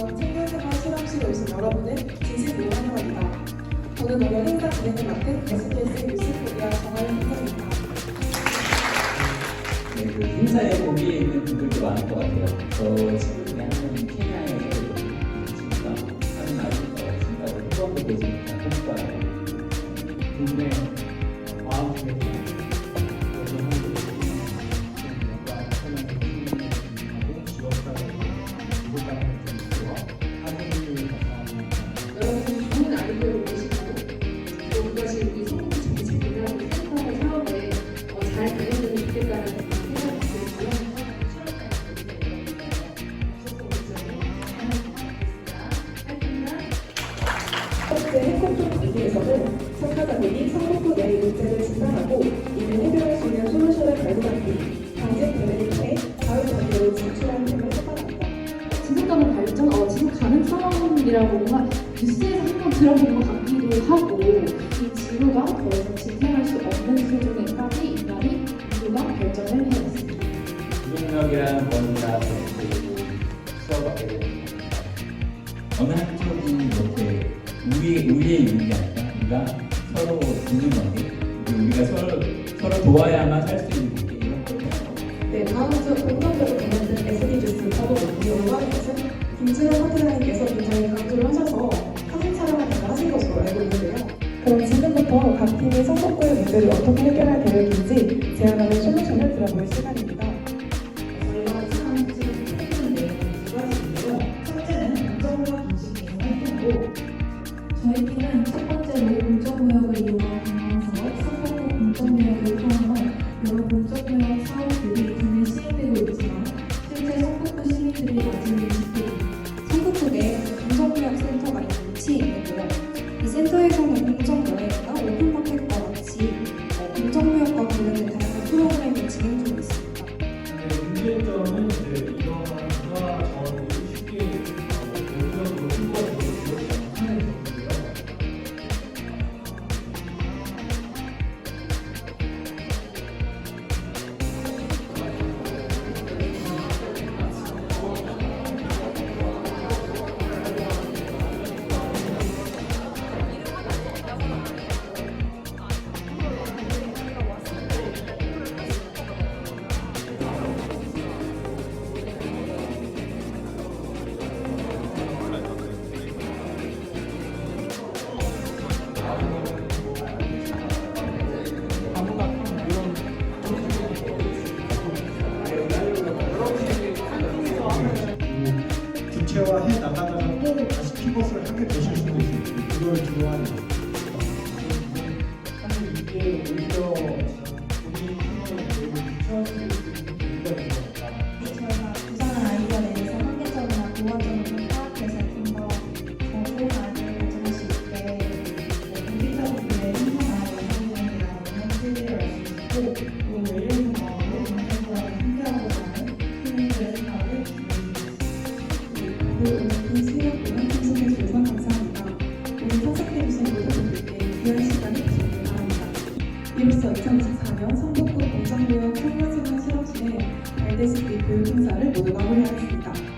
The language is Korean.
생산세관 실험실 오신 여러분을 진심으로 환영합니다. 저는 오늘 행사 진행을 맡은 SBS 뉴스 코리아 첫째 해커톤 관계에서는 석가자들이 성폭도 내의 문제를 진단하고 가능성이라고 뭔가 뉴스에서 한번 들어본 것 같기도 하고 이 지구가 더 이상 지탱할 수 없는 수준에까지 인간이 인류가 발전을 해왔습니다. 수업하게 되는 겁니다. 어느 한쪽이 이렇게 우리 우리에 있는 게 아니라 우리가 서로 있는 관계, 우리가 서로 서로 도와야만 살 수 있는 관계 이런 거예요. 네, 다음 주 공동적으로 공연된 SD뉴스 서버 연구와 김지현 파트너님께서 굉장히 문제를 어떻게 해결할 계획인지 제안하는 솔루션을 들어볼 시간입니다. 저희가 예상하는 지금 해주는 내용은 두 가지인데요. 첫째는 공정무역 인식 개선 활동이고 저희 팀은 첫 번째로 공정무역을 이용한 관광사업, 성공호 공정무역을 포함한 여러 공정무역 사업들이 국내 시행되고 있지만 실제 성북구 시민들이 가지는 인식들이 성북구 내에 공정무역 센터가 있는 위치에 있는데요. 이 센터에서는 공정여행이나 오픈 구체화해 나가다가 또 다시 피벗을 하게 되실 수도 있어요. 그걸 좋아하는 해주신 모든 분들께 귀한 시간을 주시기 바랍니다. 이로써 2024년 성북구 공정무역 청년생활 실험실의 알데시피 교육 행사를 모두 마무리하겠습니다.